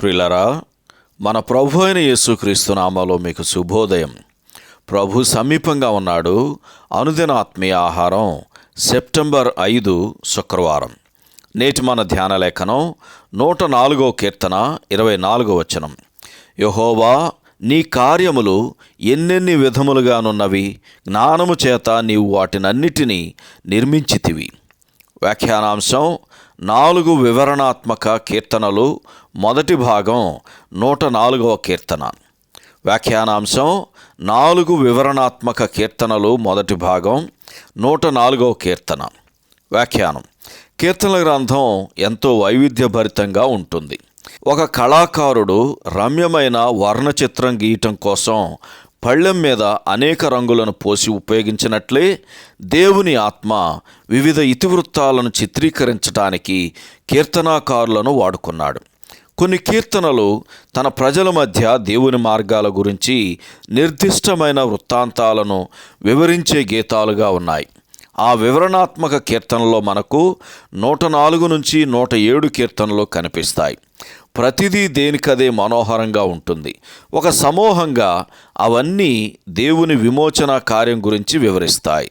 ప్రిలరా మన ప్రభు అయిన యేసుక్రీస్తు నామాలో మీకు శుభోదయం. ప్రభు సమీపంగా ఉన్నాడు. అనుదిన ఆత్మీయ ఆహారం సెప్టెంబర్ ఐదు శుక్రవారం. నేటి మన ధ్యాన లేఖనం నూట నాలుగో కీర్తన ఇరవై నాలుగో వచనం. యహోవా నీ కార్యములు ఎన్నెన్ని విధములుగానున్నవి జ్ఞానము చేత నీవు వాటినన్నిటినీ నిర్మించితివి. వ్యాఖ్యానాంశం నాలుగు వివరణాత్మక కీర్తనలు మొదటి భాగం నూట నాలుగవ కీర్తన. వ్యాఖ్యానాంశం నాలుగు వివరణాత్మక కీర్తనలు మొదటి భాగం నూట నాలుగవ కీర్తన. వ్యాఖ్యానం. కీర్తనల గ్రంథం ఎంతో వైవిధ్యభరితంగా ఉంటుంది. ఒక కళాకారుడు రమ్యమైన వర్ణచిత్రం గీయటం కోసం పళ్ళెం మీద అనేక రంగులను పోసి ఉపయోగించినట్లే దేవుని ఆత్మ వివిధ ఇతివృత్తాలను చిత్రీకరించడానికి కీర్తనాకారులను వాడుకున్నాడు. కొన్ని కీర్తనలు తన ప్రజల మధ్య దేవుని మార్గాల గురించి నిర్దిష్టమైన వృత్తాంతాలను వివరించే గీతాలుగా ఉన్నాయి. ఆ వివరణాత్మక కీర్తనలో మనకు నూట నాలుగు నుంచి నూట ఏడు కీర్తనలు కనిపిస్తాయి. ప్రతిదీ దేనికదే మనోహరంగా ఉంటుంది. ఒక సమూహంగా అవన్నీ దేవుని విమోచన కార్యం గురించి వివరిస్తాయి.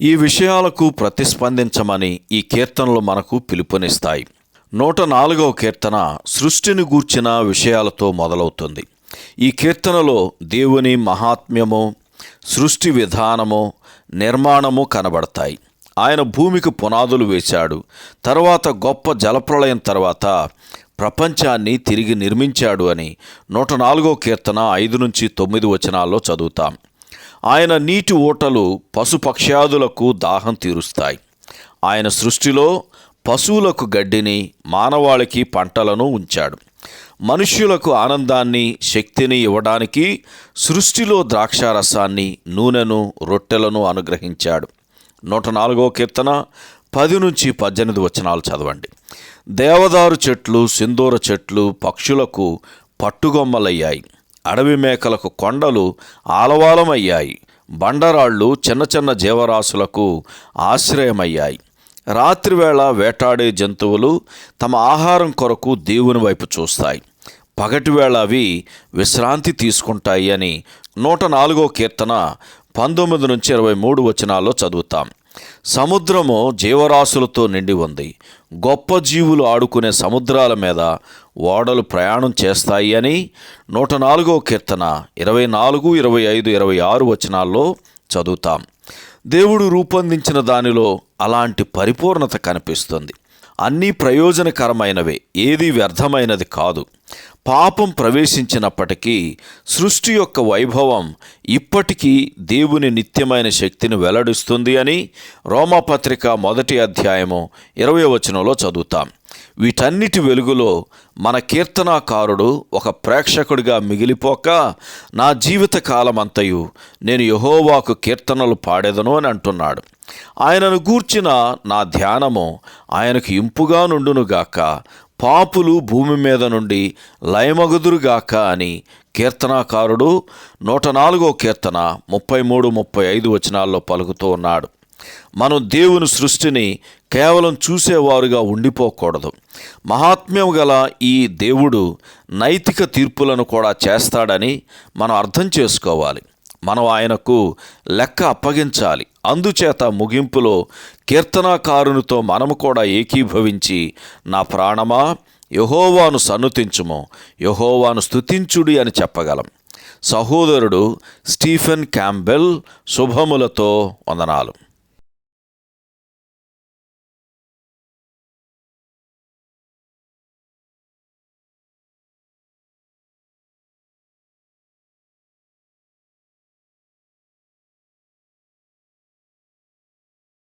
ఈ విషయాలకు ప్రతిస్పందించమని ఈ కీర్తనలు మనకు పిలుపునిస్తాయి. నూట నాలుగవ కీర్తన సృష్టిని గూర్చిన విషయాలతో మొదలవుతుంది. ఈ కీర్తనలో దేవుని మహాత్మ్యము సృష్టి విధానము నిర్మాణము కనబడతాయి. ఆయన భూమికి పునాదులు వేశాడు. తర్వాత గొప్ప జలప్రళయం తర్వాత ప్రపంచాన్ని తిరిగి నిర్మించాడు అని నూట నాలుగో కీర్తన ఐదు నుంచి తొమ్మిది వచనాల్లో చదువుతాం. ఆయన నీటి ఓటలు పశుపక్ష్యాదులకు దాహం తీరుస్తాయి. ఆయన సృష్టిలో పశువులకు గడ్డిని మానవాళికి పంటలను ఉంచాడు. మనుష్యులకు ఆనందాన్ని శక్తిని ఇవ్వడానికి సృష్టిలో ద్రాక్షారసాన్ని నూనెను రొట్టెలను అనుగ్రహించాడు. నూట నాలుగో కీర్తన పది నుంచి పద్దెనిమిది వచనాలు చదవండి. దేవదారు చెట్లు సింధూర చెట్లు పక్షులకు పట్టుగొమ్మలయ్యాయి. అడవి మేకలకు కొండలు ఆలవాలమయ్యాయి. బండరాళ్ళు చిన్న చిన్న జీవరాశులకు ఆశ్రయమయ్యాయి. రాత్రివేళ వేటాడే జంతువులు తమ ఆహారం కొరకు దేవుని వైపు చూస్తాయి. పగటివేళ అవి విశ్రాంతి తీసుకుంటాయి అని నూట నాలుగో కీర్తన పంతొమ్మిది నుంచి ఇరవై మూడు వచనాల్లో చదువుతాం. సముద్రము జీవరాశులతో నిండి ఉంది. గొప్ప జీవులు ఆడుకునే సముద్రాల మీద ఓడలు ప్రయాణం చేస్తాయి అని నూట నాలుగో కీర్తన ఇరవై నాలుగు ఇరవై ఐదు ఇరవై ఆరు వచనాల్లో చదువుతాం. దేవుడు రూపొందించిన దానిలో అలాంటి పరిపూర్ణత కనిపిస్తుంది. అన్నీ ప్రయోజనకరమైనవే ఏది వ్యర్థమైనది కాదు. పాపం ప్రవేశించినప్పటికీ సృష్టి యొక్క వైభవం ఇప్పటికీ దేవుని నిత్యమైన శక్తిని వెల్లడిస్తుంది అని రోమాపత్రిక మొదటి అధ్యాయము ఇరవై వచనంలో చదువుతాం. వీటన్నిటి వెలుగులో మన కీర్తనాకారుడు ఒక ప్రేక్షకుడిగా మిగిలిపోక నా జీవిత కాలమంతయు నేను యహోవాకు కీర్తనలు పాడేదను అని అంటున్నాడు. ఆయనను గూర్చిన నా ధ్యానము ఆయనకు ఇంపుగా నుండునుగాక పాపులు భూమి మీద నుండి లయమగుదురుగాక అని కీర్తనాకారుడు నూట నాలుగో కీర్తన ముప్పై మూడు ముప్పై ఐదు వచనాల్లో పలుకుతూ ఉన్నాడు. మనం దేవుని సృష్టిని కేవలం చూసేవారుగా ఉండిపోకూడదు. మహాత్మ్యం గల ఈ దేవుడు నైతిక తీర్పులను కూడా చేస్తాడని మనం అర్థం చేసుకోవాలి. మనం ఆయనకు లెక్క అప్పగించాలి. అందుచేత ముగింపులో కీర్తనాకారునితో మనము కూడా ఏకీభవించి నా ప్రాణమా యహోవాను సన్నుతించుము యహోవాను స్తుతించుడి అని చెప్పగలం. సహోదరుడు స్టీఫెన్ క్యాంబెల్ శుభములతో వందనాలు.